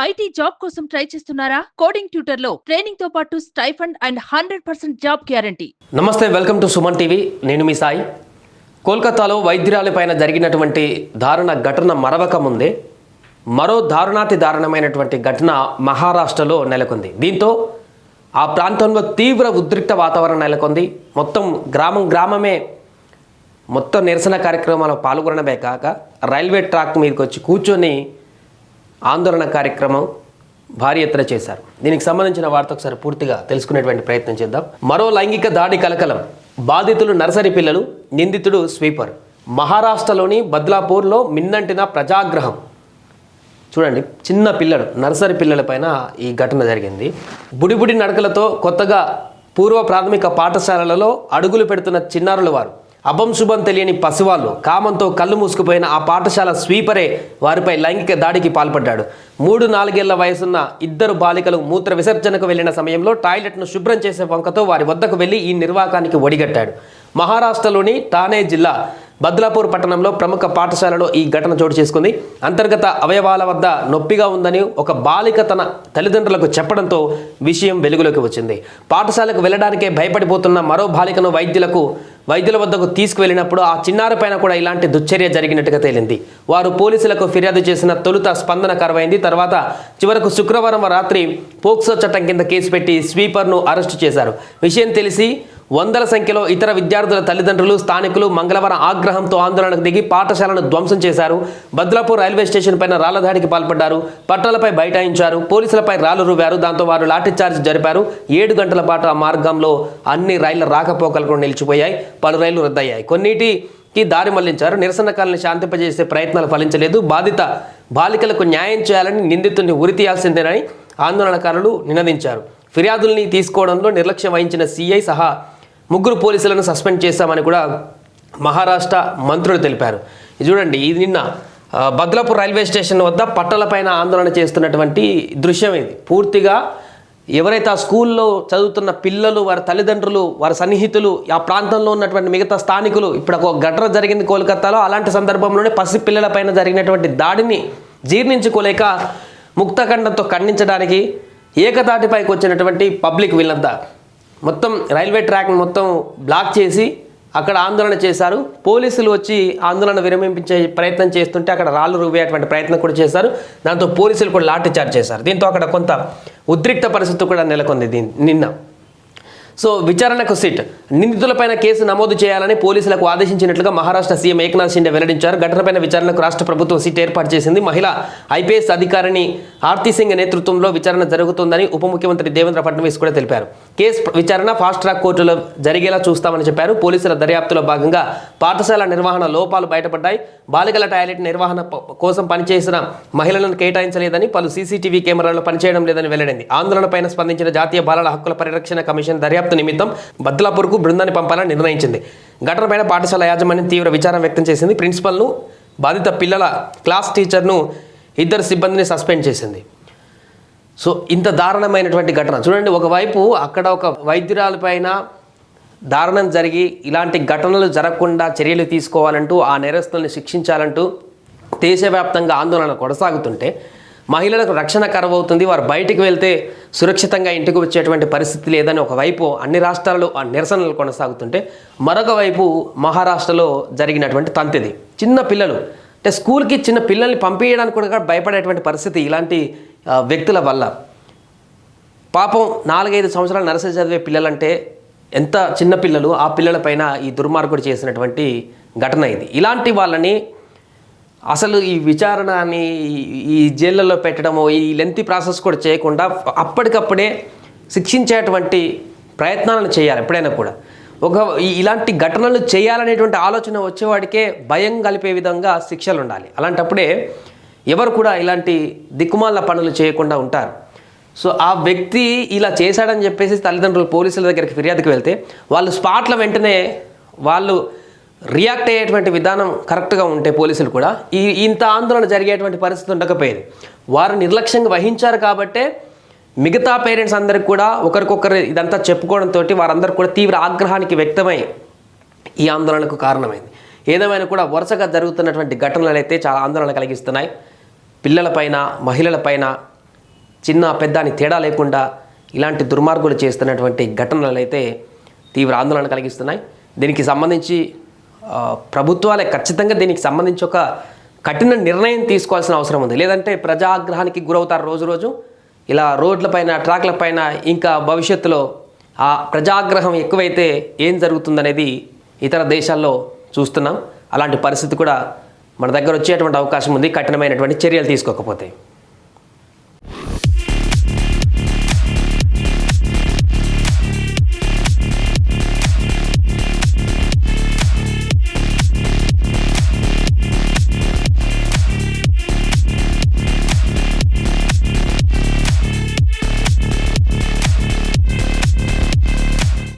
IT job కోసం try చేస్తున్నారా? Coding ట్యూటర్లో ట్రైనింగ్తో పాటు stipend and hundred percent job guarantee. నమస్తే వెల్కమ్ టు సుమన్ టీవీ. నేను మీ సాయి. కోల్కతాలో వైద్యురాలిపైన జరిగినటువంటి దారుణ ఘటన మరవక ముందే మరో దారుణాతి దారుణమైనటువంటి ఘటన మహారాష్ట్రలో నెలకొంది. దీంతో ఆ ప్రాంతంలో తీవ్ర ఉద్రిక్త వాతావరణం నెలకొంది. మొత్తం గ్రామం గ్రామమే మొత్తం నిరసన కార్యక్రమాల్లో పాల్గొనడమే కాక రైల్వే ట్రాక్ మీదకి వచ్చి కూర్చొని ఆందోళన కార్యక్రమం భారీ ఎత్తున చేశారు. దీనికి సంబంధించిన వార్త ఒకసారి పూర్తిగా తెలుసుకునేటువంటి ప్రయత్నం చేద్దాం. మరో లైంగిక దాడి కలకలం. బాధితులు నర్సరీ పిల్లలు నిందితుడు స్వీపర్. మహారాష్ట్రలోని బద్లాపూర్లో మిన్నంటిన ప్రజాగ్రహం. చూడండి చిన్న పిల్లలు నర్సరీ పిల్లలపైన ఈ ఘటన జరిగింది. బుడిబుడి నడకలతో కొత్తగా పూర్వ ప్రాథమిక పాఠశాలలలో అడుగులు పెడుతున్న చిన్నారుల వారు. అభం శుభం తెలియని పసివాళ్ళు కామంతో కళ్ళు మూసుకుపోయిన ఆ పాఠశాల స్వీపరే వారిపై లైంగిక దాడికి పాల్పడ్డాడు. మూడు నాలుగేళ్ళ వయసున్న ఇద్దరు బాలికలు మూత్ర విసర్జనకు వెళ్ళిన సమయంలో టాయిలెట్ను శుభ్రం చేసే వంకతో వారి వద్దకు వెళ్ళి ఈ నిర్వాకానికి ఒడిగట్టాడు. మహారాష్ట్రలోని ఠానే జిల్లా బద్లాపూర్ పట్టణంలో ప్రముఖ పాఠశాలలో ఈ ఘటన చోటు చేసుకుంది. అంతర్గత అవయవాల వద్ద నొప్పిగా ఉందని ఒక బాలిక తన తల్లిదండ్రులకు చెప్పడంతో విషయం వెలుగులోకి వచ్చింది. పాఠశాలకు వెళ్ళడానికే భయపడిపోతున్న మరో బాలికను వైద్యులకు వైద్యుల వద్దకు తీసుకువెళ్ళినప్పుడు ఆ చిన్నారిపైన కూడా ఇలాంటి దుశ్చర్య జరిగినట్టుగా తేలింది. వారు పోలీసులకు ఫిర్యాదు చేసిన తొలుత స్పందన కరువైంది. తర్వాత చివరకు శుక్రవారం రాత్రి పోక్సో చట్టం కింద కేసు పెట్టి స్వీపర్ను అరెస్టు చేశారు. విషయం తెలిసి వందల సంఖ్యలో ఇతర విద్యార్థుల తల్లిదండ్రులు స్థానికులు మంగళవారం ఆగ్రహంతో ఆందోళనకు దిగి పాఠశాలను ధ్వంసం చేశారు. బద్లాపూర్ రైల్వే స్టేషన్ పైన రాళ్ళ దాడికి పాల్పడ్డారు. పట్టాలపై బైఠాయించారు. పోలీసులపై రాళ్ళు రువ్వారు. దాంతో వారు లాఠీచార్జ్ జరిపారు. ఏడు గంటల పాటు ఆ మార్గంలో అన్ని రైళ్ళ రాకపోకలు నిలిచిపోయాయి. పలు రైళ్ళు రద్దయ్యాయి. కొన్నిటికి దారి మళ్ళించారు. నిరసనకాలను శాంతింపజేసే ప్రయత్నాలు ఫలించలేదు. బాధిత బాలికలకు న్యాయం చేయాలని నిందితుడిని ఉరి తీయాల్సిందేనని ఆందోళనకారులు నినదించారు. ఫిర్యాదుల్ని తీసుకోవడంలో నిర్లక్ష్యం వహించిన సీఐ సహా ముగ్గురు పోలీసులను సస్పెండ్ చేశామని కూడా మహారాష్ట్ర మంత్రులు తెలిపారు. ఇది చూడండి ఇది నిన్న బద్లాపూర్ రైల్వే స్టేషన్ వద్ద పట్టలపైన ఆందోళన చేస్తున్నటువంటి దృశ్యం ఇది. పూర్తిగా ఎవరైతే ఆ స్కూల్లో చదువుతున్న పిల్లలు వారి తల్లిదండ్రులు వారి సన్నిహితులు ఆ ప్రాంతంలో ఉన్నటువంటి మిగతా స్థానికులు ఇప్పుడు ఒక ఘటన జరిగింది కోల్కతాలో అలాంటి సందర్భంలోనే పసి పిల్లలపైన జరిగినటువంటి దాడిని జీర్ణించుకోలేక ముక్తఖండంతో ఖండించడానికి ఏకతాటిపైకి వచ్చినటువంటి పబ్లిక్ వీళ్ళంతా. మొత్తం రైల్వే ట్రాక్ మొత్తం బ్లాక్ చేసి అక్కడ ఆందోళన చేశారు. పోలీసులు వచ్చి ఆందోళన విరమింపించే ప్రయత్నం చేస్తుంటే అక్కడ రాళ్ళు రువ్వేటువంటి ప్రయత్నం కూడా చేశారు. దాంతో పోలీసులు కూడా లాఠీ చార్జ్ చేశారు. దీంతో అక్కడ కొంత ఉద్రిక్త పరిస్థితి కూడా నెలకొంది దీని నిన్న. సో విచారణకు సిట్. నిందితులపైన కేసు నమోదు చేయాలని పోలీసులకు ఆదేశించినట్లుగా మహారాష్ట్ర సీఎం ఏక్నాథ్ షిండే వెల్లడించారు. ఘటనపైన విచారణకు రాష్ట్ర ప్రభుత్వం సిట్ ఏర్పాటు చేసింది. మహిళా ఐపీఎస్ అధికారిని ఆర్తి సింగ్ నేతృత్వంలో విచారణ జరుగుతుందని ఉప ముఖ్యమంత్రి దేవేంద్ర ఫడ్నవీస్ కూడా తెలిపారు. కేసు విచారణ ఫాస్ట్ ట్రాక్ కోర్టులో జరిగేలా చూస్తామని చెప్పారు. పోలీసుల దర్యాప్తులో భాగంగా పాఠశాల నిర్వహణ లోపాలు బయటపడ్డాయి. బాలికల టాయిలెట్ నిర్వహణ కోసం పనిచేసిన మహిళలను కేటాయించలేదని పలు సీసీటీవీ కెమెరాలు పనిచేయడం లేదని వెల్లడింది. ఆందోళనపైన స్పందించిన జాతీయ బాలల హక్కుల పరిరక్షణ కమిషన్ దర్యాప్తు నిమిత్తం బద్లాపూర్కు బృందాన్ని పంపాలని నిర్ణయించింది. ఘటనపైన పాఠశాల యాజమాన్యం తీవ్ర విచారం వ్యక్తం చేసింది. ప్రిన్సిపల్ను బాధిత పిల్లల క్లాస్ టీచర్ను ఇద్దరు సిబ్బందిని సస్పెండ్ చేసింది. సో ఇంత దారుణమైనటువంటి ఘటన. చూడండి ఒకవైపు అక్కడ ఒక వైద్యురాలపైన దారుణం జరిగి ఇలాంటి ఘటనలు జరగకుండా చర్యలు తీసుకోవాలంటూ ఆ నేరస్తుల్ని శిక్షించాలంటూ దేశవ్యాప్తంగా ఆందోళన కొనసాగుతుంటే మహిళలకు రక్షణ కరువవుతుంది. వారు బయటికి వెళ్తే సురక్షితంగా ఇంటికి వచ్చేటువంటి పరిస్థితి లేదని ఒకవైపు అన్ని రాష్ట్రాల్లో ఆ నిరసనలు కొనసాగుతుంటే మరొక వైపు మహారాష్ట్రలో జరిగినటువంటి తంతిది. చిన్న పిల్లలు అంటే స్కూల్కి చిన్న పిల్లల్ని పంపించడానికి కూడా భయపడేటువంటి పరిస్థితి ఇలాంటి వ్యక్తుల వల్ల. పాపం నాలుగైదు సంవత్సరాలు నర్సరీ చదివే పిల్లలంటే ఎంత చిన్న పిల్లలు ఆ పిల్లలపైన ఈ దుర్మార్గుడు చేసినటువంటి ఘటన ఇది. ఇలాంటి వాళ్ళని అసలు ఈ విచారణని ఈ- ఈ జైళ్ళలో పెట్టడము ఈ లెంతి ప్రాసెస్ కూడా చేయకుండా అప్పటికప్పుడే శిక్షించేటువంటి ప్రయత్నాలను చేయాలి ఎప్పుడైనా కూడా. ఒక ఇలాంటి ఘటనలు చేయాలనేటువంటి ఆలోచన వచ్చేవాడికే భయం కలిపే విధంగా శిక్షలు ఉండాలి అలాంటప్పుడే ఎవరు కూడా ఇలాంటి దిక్కుమాల పనులు చేయకుండా ఉంటారు. సో ఆ వ్యక్తి ఇలా చేశాడని చెప్పేసి తల్లిదండ్రులు పోలీసుల దగ్గరికి ఫిర్యాదుకి వెళ్తే వాళ్ళు స్పాట్ల వెంటనే వాళ్ళు రియాక్ట్ అయ్యేటువంటి విధానం కరెక్ట్గా ఉంటే పోలీసులు కూడా ఈ ఇంత ఆందోళన జరిగేటువంటి పరిస్థితి ఉండకపోయేది. వారు నిర్లక్ష్యంగా వహించారు కాబట్టే మిగతా పేరెంట్స్ అందరికి కూడా ఒకరికొకరు ఇదంతా చెప్పుకోవడంతో వారందరూ కూడా తీవ్ర ఆగ్రహానికి వ్యక్తమై ఈ ఆందోళనకు కారణమైంది. ఏదేమైనా కూడా వరుసగా జరుగుతున్నటువంటి ఘటనలు అయితే చాలా ఆందోళన కలిగిస్తున్నాయి. పిల్లలపైన మహిళలపైన చిన్న పెద్ద అని తేడా లేకుండా ఇలాంటి దుర్మార్గులు చేస్తున్నటువంటి ఘటనలు అయితే తీవ్ర ఆందోళన కలిగిస్తున్నాయి. దీనికి సంబంధించి ప్రభుత్వాలే ఖచ్చితంగా దీనికి సంబంధించి ఒక కఠిన నిర్ణయం తీసుకోవాల్సిన అవసరం ఉంది. లేదంటే ప్రజాగ్రహానికి గురవుతారు రోజు రోజు. ఇలా రోడ్లపైన ట్రాక్లపైన ఇంకా భవిష్యత్తులో ఆ ప్రజాగ్రహం ఎక్కువైతే ఏం జరుగుతుందనేది ఇతర దేశాల్లో చూస్తున్నాం. అలాంటి పరిస్థితి కూడా మన దగ్గర వచ్చేటువంటి అవకాశం ఉంది. కఠినమైనటువంటి చర్యలు తీసుకోకపోతే.